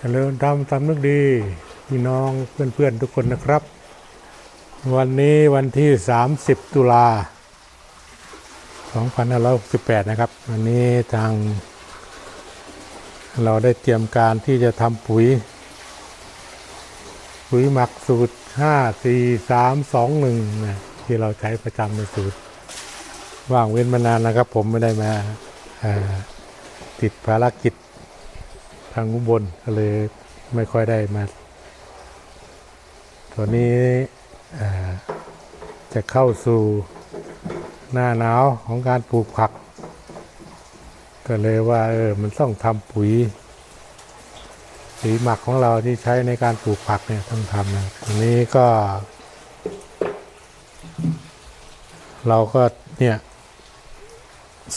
เจริญธรรมสำนึกดีพี่น้องเพื่อนๆทุกคนนะครับ วันนี้วันที่ 30 ตุลา2568 นะครับ วันนี้ทาง เราได้เตรียมการที่จะทำปุ๋ย ปุ๋ยหมักสูตร 5 4 3 2 1นะที่เราใช้ประจำในสูตร ว่างเว้นมานานนะครับ ผมไม่ได้มาติดภารกิจางอุบลก็เลยไม่ค่อยได้มาตัวนี้จะเข้าสู่หน้าหนาวของการปลูกผัก ก็เลยว่าเออมันต้องทำปุ๋ยสีหมักของเราที่ใช้ในการปลูกผักเนี่ยต้องทำนะอันนี้ก็ เราก็เนี่ย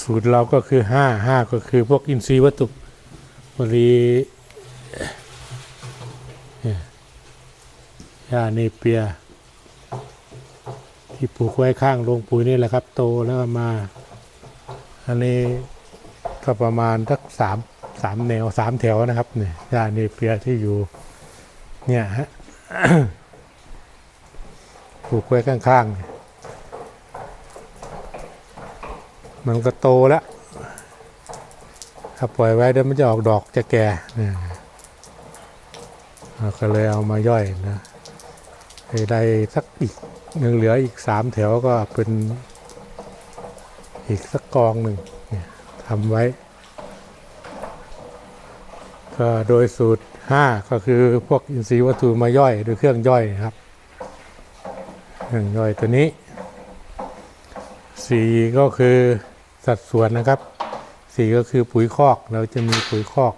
สูตรเราก็คือห้าห้าก็คือพวกอินทรีย์วัตถุ พอดีเนี่ยหญ้าเนเปีย ที่ปลูกไว้ข้างโรงปุ๋ยนี่แหละครับ โตแล้วก็มา อันนี้ก็ประมาณสักสามสามแนวสามแถวนะครับเนี่ยหญ้าเนเปียที่อยู่ เนี่ยฮะปลูกไว้ข้างๆมันก็โตแล้ว ถ้าปล่อยไว้เดี๋ยวมันจะออกดอกจะแก่เนี่ยเราก็เลยเอามาย่อยนะให้ได้สักอีกหนึ่งเหลืออีกสามแถวก็เป็นอีกสักกองหนึ่งเนี่ยทำไว้ ก็โดยสูตร 5 ก็คือพวกอินทรีย์วัตถุมาย่อยโดยเครื่องย่อยนะครับเครื่องย่อยตัวนี้ 4 ก็คือสัดส่วนนะครับ สี่ก็คือปุ๋ยคอกเราจะมีปุ๋ยคอก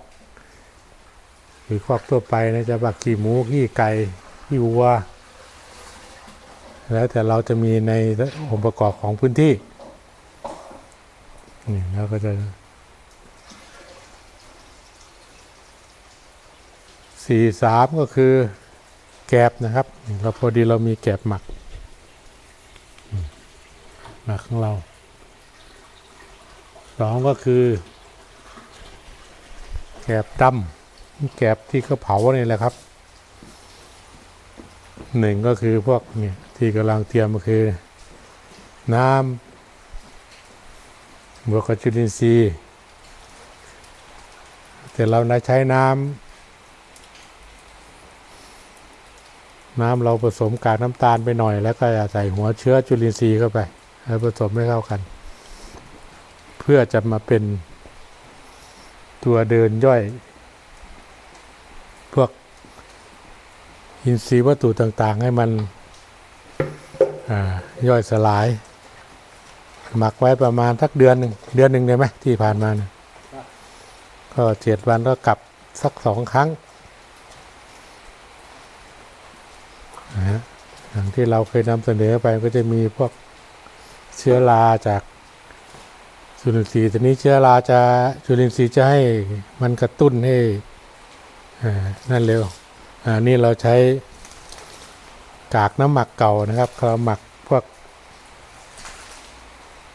ปุ๋ยคอกทั่วไปนะจะบักขี้หมูขี้ไก่ขี้วัว แล้วแต่เราจะมีในองค์ประกอบของพื้นที่นี่เราก็จะสี่สามก็คือแกบนะครับเราพอดีเรามีแกบหมักหมักของเรา สองก็คือแกบดำแกบที่เขาเผาเนี่ยแหละครับหนึ่งก็คือพวกเนี่ยที่กำลังเตรียมก็คือ น้ำบวกกับจุลินทรีย์แต่เราใช้น้ำน้ำเราผสมกากน้ำตาลไปหน่อย แล้วก็ใส่หัวเชื้อจุลินทรีย์เข้าไปแล้วผสมให้เข้ากัน เพื่อจะมาเป็นตัวเดินย่อย พวกอินทรีย์วัตถุต่างๆ ให้มันย่อยสลาย หมักไว้ประมาณสักเดือนหนึ่งเดือนหนึ่งได้ไหมที่ผ่านมานะก็เจ็ดวันก็กลับสักสองครั้งนะฮะอย่างที่เราเคยนำเสนอไปก็จะมีพวกเชื้อราจาก จุลินทรีย์ตัวนี้เชื้อราจะจุลินทรีย์จะให้มันกระตุ้นให้อ่านั่นเร็วอ่านี่เราใช้กากน้ำหมักเก่านะครับเราหมักพวก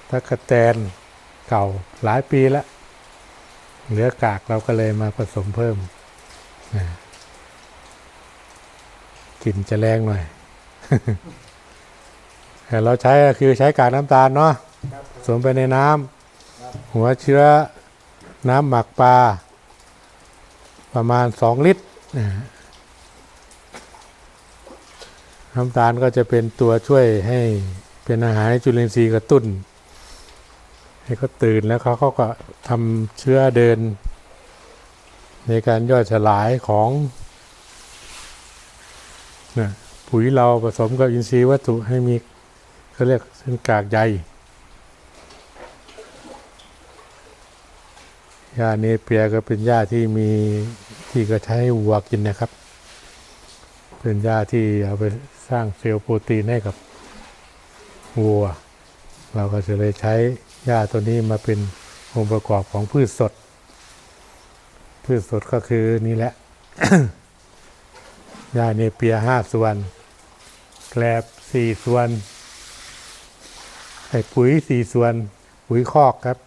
ตะกะแตนเก่าหลายปีแล้วเหลือกากเราก็เลยมาผสมเพิ่มอ่ากลิ่นจะแรงหน่อยแต่เราใช้ก็คือใช้กากน้ำตาลเนาะผสมไปในน้ำ หัวเชื้อน้ำหมักปลา ประมาณ 2 ลิตร น้ำตาลก็จะเป็นตัวช่วยให้เป็นอาหารให้จุลินทรีย์กระตุ้น ให้เขาตื่นแล้วเขาเขาก็ทำเชื้อเดิน ในการย่อยสลายของปุ๋ยเราผสมกับอินทรีย์วัตถุให้มีเขาเรียกเส้นกากใย หญ้าเนเปียก็เป็นหญ้าที่มีที่ก็ใช้วัวกินนะครับ เป็นหญ้าที่เอาไปสร้างเซลล์โปรตีนให้กับวัว เราก็จะเลยใช้หญ้าตัวนี้มาเป็นองค์ประกอบของพืชสด พืชสดก็คือนี่แหละหญ้าเนเปียห้าส่วนแกลบสี่ส่วนไอ้ปุ๋ยสี่ส่วน ปุ๋ยคอกครับ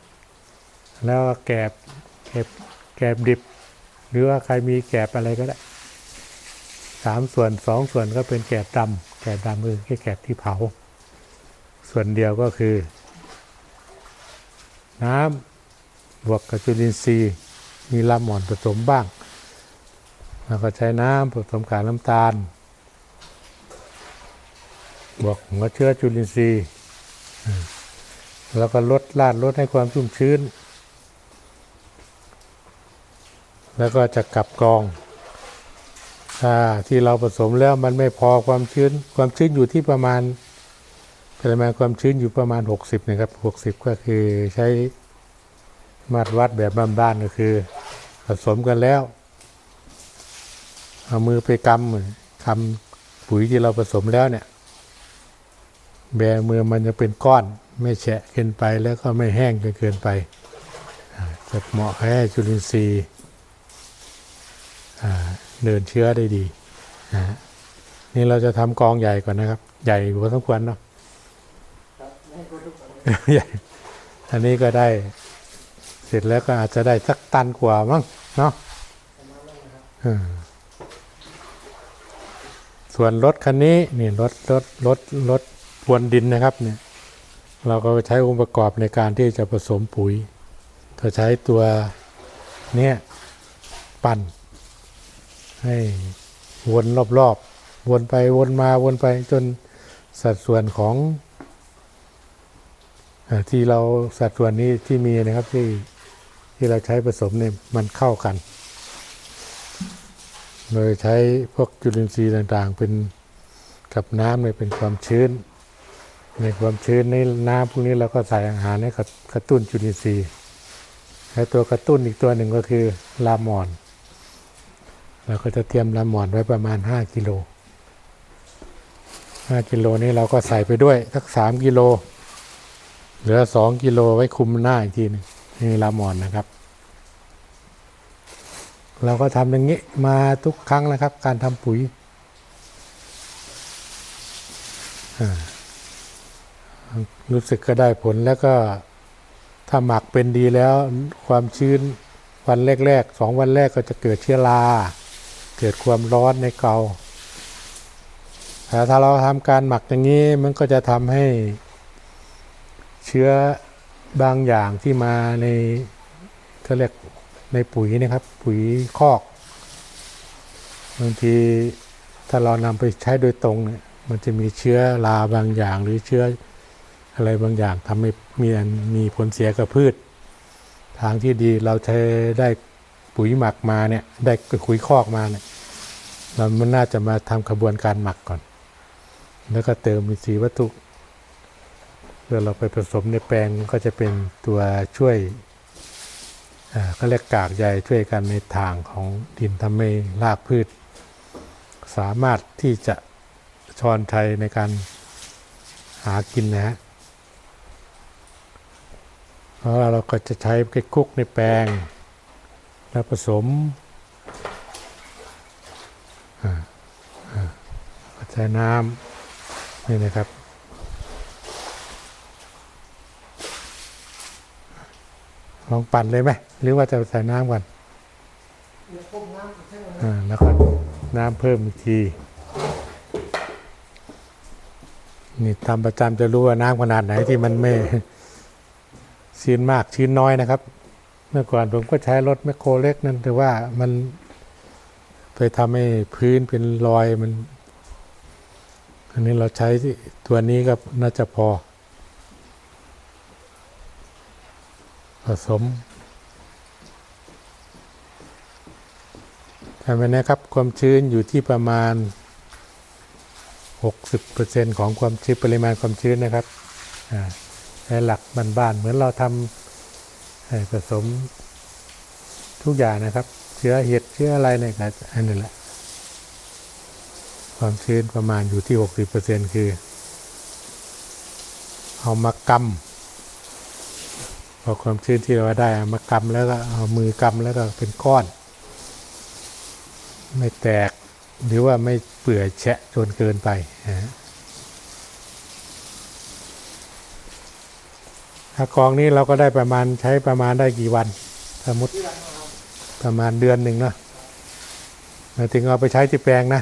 แล้วแกบ แกบแกบดิบ หรือว่าใครมีแกบอะไรก็ได้สามส่วนสองส่วนก็เป็นแกบดำแกบดำคือแค่แกบที่เผา ส่วนเดียวก็คือ น้ำบวกกับจุลินทรีย์มีลำหมอนผสมบ้างแล้วก็ใช้น้ำผสมกับน้ำตาล บวกหัวเชื้อจุลินทรีย์แล้วก็ลดลาดลดให้ความชุ่มชื้น แล้วก็จะกลับกรอง ถ้าที่เราผสมแล้วมันไม่พอความชื้น ความชื้นอยู่ที่ประมาณปริมาณความชื้นอยู่ประมาณ 60นะครับ60 ก็คือใช้มาตรวัดแบบบ้านๆก็คือผสมกันแล้ว เอามือไปกำกำปุ๋ยที่เราผสมแล้วเนี่ย แบมือมันจะเป็นก้อน ไม่แฉะเกินไปแล้วก็ไม่แห้งจนเกินไปจะเหมาะให้จุลินทรีย์ เดินเชื้อได้ดีนะฮะนี่เราจะทำกองใหญ่ก่อนนะครับ ใหญ่พอสมควรเนาะใหญ่อันนี้ก็ได้เสร็จแล้วก็อาจจะได้สักตันกว่ามั้งเนาะอืมส่วนรถคันนี้นี่รถรถรถรถพรวนดินนะครับเนี่ยเราก็ใช้องค์ประกอบในการที่จะผสมปุ๋ยก็ใช้ตัวเนี่ยปั่น ให้วนรอบๆ วนไปวนมาวนไปจนสัดส่วนของอที่เราสัดส่วนนี้ที่มีนะครับที่ที่เราใช้ผสมเนี่ยมันเข้ากัน โดยใช้พวกจุลินทรีย์ต่างๆ เป็นกับน้ำเนี่ยเป็นความชื้น ในความชื้นในน้ำพวกนี้เราก็ใส่อาหารให้กับกระตุ้นจุลินทรีย์และตัวกระตุ้นอีกตัวหนึ่งก็คือลามอน เราก็จะเตรียมลามอนไว้ประมาณ 5 กิโล 5 กิโลนี้เราก็ใส่ไปด้วยสัก 3 กิโล เหลือ 2 กิโลไว้คุมหน้าอีกทีหนึงนี่ลามอนนะครับ เราก็ทำอย่างนี้มาทุกครั้งนะครับ การทำปุ๋ยรู้สึกก็ได้ผลแล้วก็ถ้าหมักเป็นดีแล้วความชื้นวันแรกๆสองวันแรกก็จะเกิดเชื้อรา เกิดความร้อนในเกาแต่ถ้าเราทำการหมักอย่างนี้มันก็จะทำให้เชื้อบางอย่างที่มาในเขาเรียกในปุ๋ยนะครับ ปุ๋ยคอกบางทีถ้าเรานำไปใช้โดยตรงเนี่ยมันจะมีเชื้อราบางอย่าง หรือเชื้ออะไรบางอย่างทำให้มีมีผลเสียกับพืช ทางที่ดีเราใช้ได้ ปุ๋ยหมักมาเนี่ยได้ปุ๋ยคอกมาเนี่ยเรามันน่าจะมาทำกระบวนการหมักก่อน แล้วก็เติมอินทรีวัตถุเพื่อเราไปผสมในแปลงก็จะเป็นตัวช่วยอ่าเขาเรียกกากใยช่วยกันในทางของดินทำให้รากพืช สามารถที่จะชอนชัยในการหากินนะฮะเพราะเราก็จะใช้ไปคลุกในแปลง แล้วผสมอ่าอ่าก็ใช้น้ำนี่นะครับ ลองปั่นเลยไหมหรือว่าจะใส่น้ำก่อนอ่าแล้วก็น้ำเพิ่มอีกทีนี่ทำประจำจะรู้ว่าน้ำขนาดไหนที่มันไม่ชื้นมากชื้นน้อยนะครับ เมื่อก่อนผมก็ใช้รถแมคโครเล็กนั่นแต่ว่ามันไปทำให้พื้นเป็นรอยมันอันนี้เราใช้ตัวนี้ก็น่าจะพอ ผสมทำไปนะครับความชื้นอยู่ที่ประมาณ 60%ของความชื้นปริมาณความชื้นนะครับใช้หลักบ้านๆเหมือนเราทำ ผสมทุกอย่างนะครับ เชื้อเห็ดเชื้ออะไรเนี่ยก็อันนี้แหละ ความชื้นประมาณอยู่ที่ 60%คือ เอามากำพอความชื้นที่เราได้เอามากำแล้วก็เอามือกำแล้วก็เป็นก้อน ไม่แตกหรือว่าไม่เปื่อยแฉะจนเกินไปนะฮะ ถ้ากองนี้เราก็ได้ประมาณใช้ประมาณได้กี่วัน สมมติประมาณเดือนหนึ่งเนาะหมายถึงเอาไปใช้ที่แปลงนะ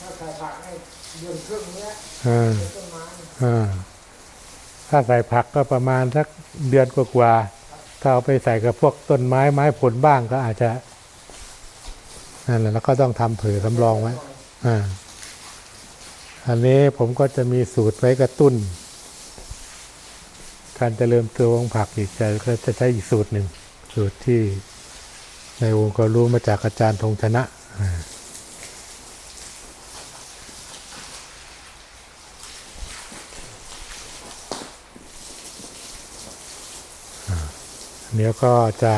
ถ้าใส่ผักให้เดือนครึ่งเนี้ยเออต้นไม้อ่าถ้าใส่ผักก็ประมาณสักเดือนกว่าๆถ้าเอาไปใส่กับพวกต้นไม้ไม้ผลบ้างก็อาจจะนั่นแหละแล้วก็ต้องทำเผื่อสำรองไว้อ่าอันนี้ผมก็จะมีสูตรไว้กระตุ้น การเจริญเติบโตของผักอีกแต่ก็จะใช้อีกสูตรหนึ่ง สูตรที่ในวงก็รู้มาจากอาจารย์ธงชนะเดี๋ยวก็จะ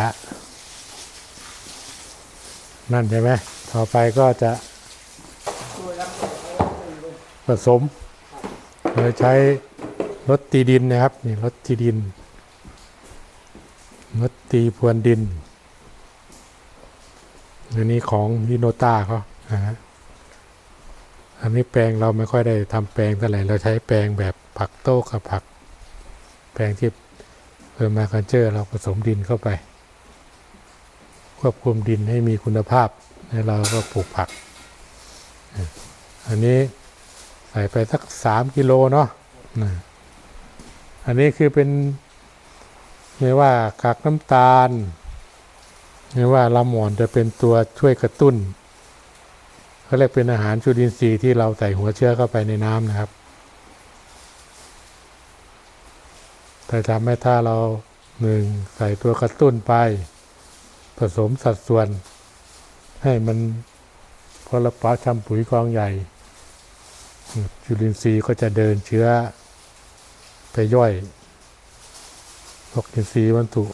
นั่นใช่ไหมต่อไปก็จะ ผสมโดยใช้ รถตีดินนะครับนี่รถตีดินรถตีพรวนดินอันนี้ของนิโนต้าเขานะฮะอันนี้แปลงเราไม่ค่อยได้ทำแปลงเท่าไหร่เราใช้แปลงแบบผักโต้กับผัก แปลงที่เพิ่มมาคันเจอร์เราผสมดินเข้าไป ควบคุมดินให้มีคุณภาพแล้วเราก็ปลูกผัก อันนี้ใส่ไปสักสามกิโลเนาะ อันนี้คือเป็นไม่ว่ากากน้ำตาลไม่ว่าลำหมอนจะเป็นตัวช่วยกระตุ้นเขาเรียกเป็นอาหารจุลินทรีย์ที่เราใส่หัวเชื้อเข้าไปในน้ำนะครับแต่ทำให้ถ้าเราหนึ่งใส่ตัวกระตุ้นไป ผสมสัดส่วน ให้มันพอเราปาทำปุ๋ยกองใหญ่จุลินทรีย์ก็จะเดินเชื้อ ไปย่อยพวกอินทรีย์วัตถุ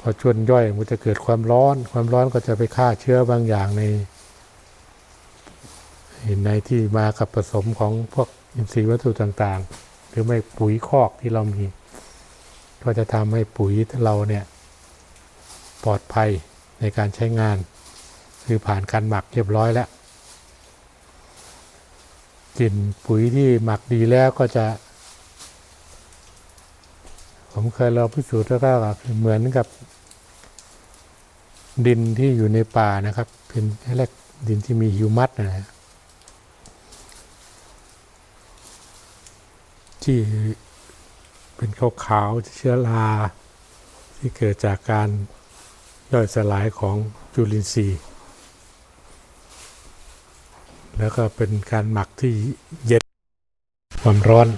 พอชวนย่อยมันจะเกิดความร้อน ความร้อนก็จะไปฆ่าเชื้อบางอย่างในในที่มากับผสมของพวกอินทรีย์วัตถุต่างๆ หรือไม่ปุ๋ยคอกที่เรามี ก็จะทำให้ปุ๋ยเราเนี่ยปลอดภัยในการใช้งาน คือผ่านการหมักเรียบร้อยแล้วกลิ่นปุ๋ยที่หมักดีแล้วก็จะ ผมเคยเราพิสูจน์แล้วก็เหมือนกับ ดินที่อยู่ในป่านะครับ เป็นแรกดินที่มีฮิวมัสนะฮะที่เป็นขาวๆเชื้อราที่เกิดจากการย่อยสลายของจุลินทรีย์ แล้วก็เป็นการหมักที่เย็นความร้อน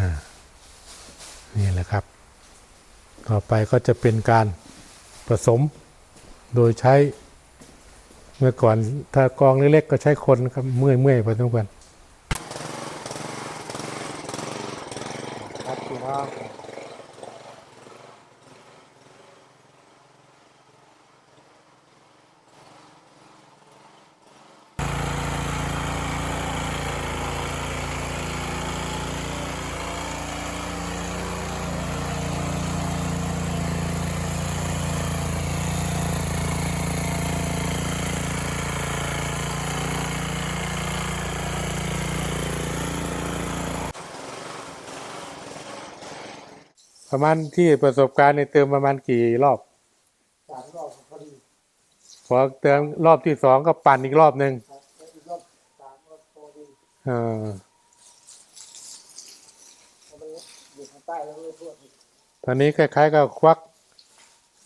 อา นี่แหละครับ ต่อไปก็จะเป็นการผสมโดยใช้เมื่อก่อนถ้ากองเล็กๆก็ใช้คนครับเมื่อยๆพอสมควรครับพี่น้อง ประมาณที่ประสบการณ์ในเติมประมาณกี่รอบสามรอบพอดีพอเติมรอบที่สองก็ปั่นอีกรอบหนึ่งครับแล้วอีกรอบสามรอบพอดีเออพอดีอยู่ทางใต้แล้วไม่ทั่วถึงตอนนี้คล้ายๆกับควัก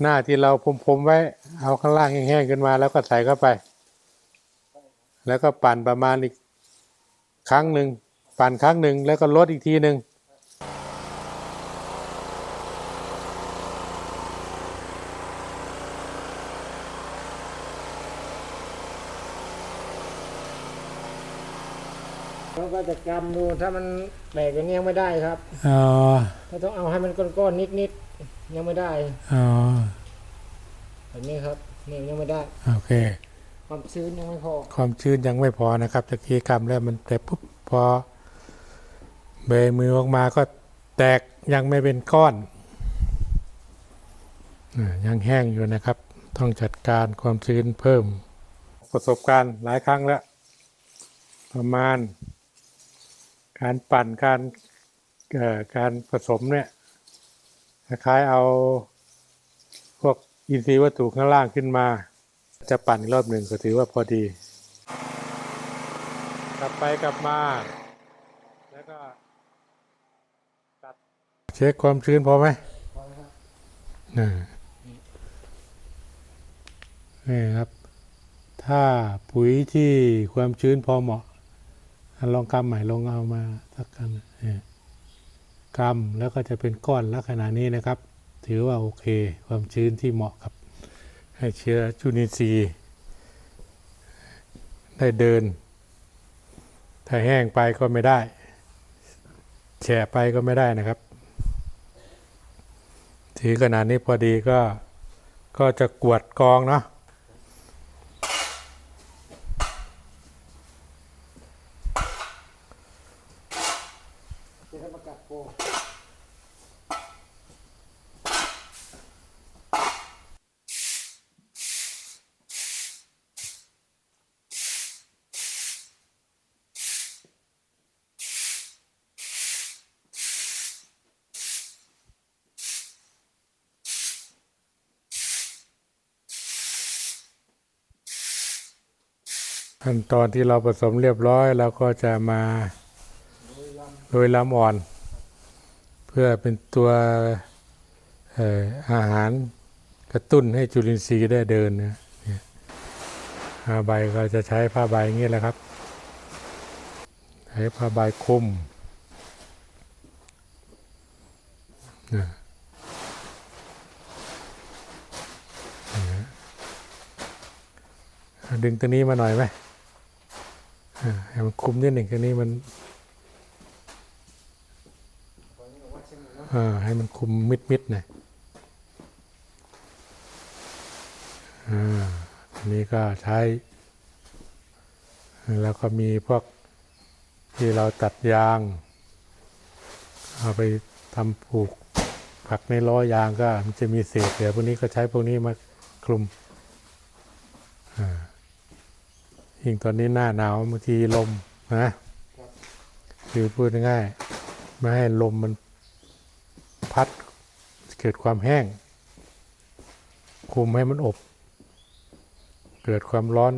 หน้าที่เราพรมๆไว้ เอาข้างล่างแห้งๆขึ้นมาแล้วก็ใส่เข้าไป แล้วก็ปั่นประมาณอีกครั้งหนึ่งปั่นครั้งหนึ่งแล้วก็ลดอีกทีหนึ่ง แล้วก็ จะกำดูถ้ามันแตกอย่างนี้ยังไม่ได้ครับ อ๋อ ถ้าต้องเอาให้มันก้อนๆนิดๆยังไม่ได้อ๋อ แบบนี้ครับนี่ยังไม่ได้ โอเค ความชื้นยังไม่พอ ความชื้นยังไม่พอนะครับตะกี้กำแล้วมันแต่ปุ๊บพอเบยมือออกมาก็แตกยังไม่เป็นก้อนอ่ายังแห้งอยู่นะครับ ต้องจัดการความชื้นเพิ่ม ประสบการณ์หลายครั้งแล้ว ประมาณ การปั่นการเอ่อการผสมเนี่ยคล้ายๆเอาพวกอินทรีย์วัตถุข้างล่างขึ้นมา จะปั่นอีกรอบหนึ่งก็ถือว่าพอดี กลับไปกลับมา แล้วก็ตัดเช็คความชื้นพอไหมพอแล้วครับนะนี่ครับ ถ้าปุ๋ยที่ความชื้นพอเหมาะอะ ลองกำใหม่ลองเอามาสักกันกำแล้วก็จะเป็นก้อนลักษณะนี้นะครับ ถือว่าโอเค ความชื้นที่เหมาะกับ ให้เชื้อจุลินทรีย์ได้เดิน ถ้าแห้งไปก็ไม่ได้แฉะไปก็ไม่ได้นะครับถือขนาดนี้พอดีก็ก็จะกวดกองเนาะทำประกาศโก ขั้นตอนที่เราผสมเรียบร้อยเราก็จะมาโดยลโรยลำอ่อน เพื่อเป็นตัวออาหารกระตุ้นให้จุลินทรีย์ได้เดินนะผ้าใบก็จะใช้ผ้าใบอย่างนี้แหละครับ ใช้ผ้าใบคลุมนะดึงตัวนี้มาหน่อยไหม ให้มันคุมนิดหนึ่งตัวนี้มันให้มันคุมมิดมิดหน่อยอ่าอันนี้ก็ใช้ แล้วก็มีพวกที่เราตัดยาง เอาไปทำปลูกผักในล้อยางก็มันจะมีเศษเหลือพวกนี้ก็ใช้พวกนี้มาคลุมอ่า ยิ่งตอนนี้หน้าหนาวบางทีลมนะคือพูดง่ายไม่ให้ลมมันพัดเกิดความแห้ง คุมให้มันอบ เกิดความร้อน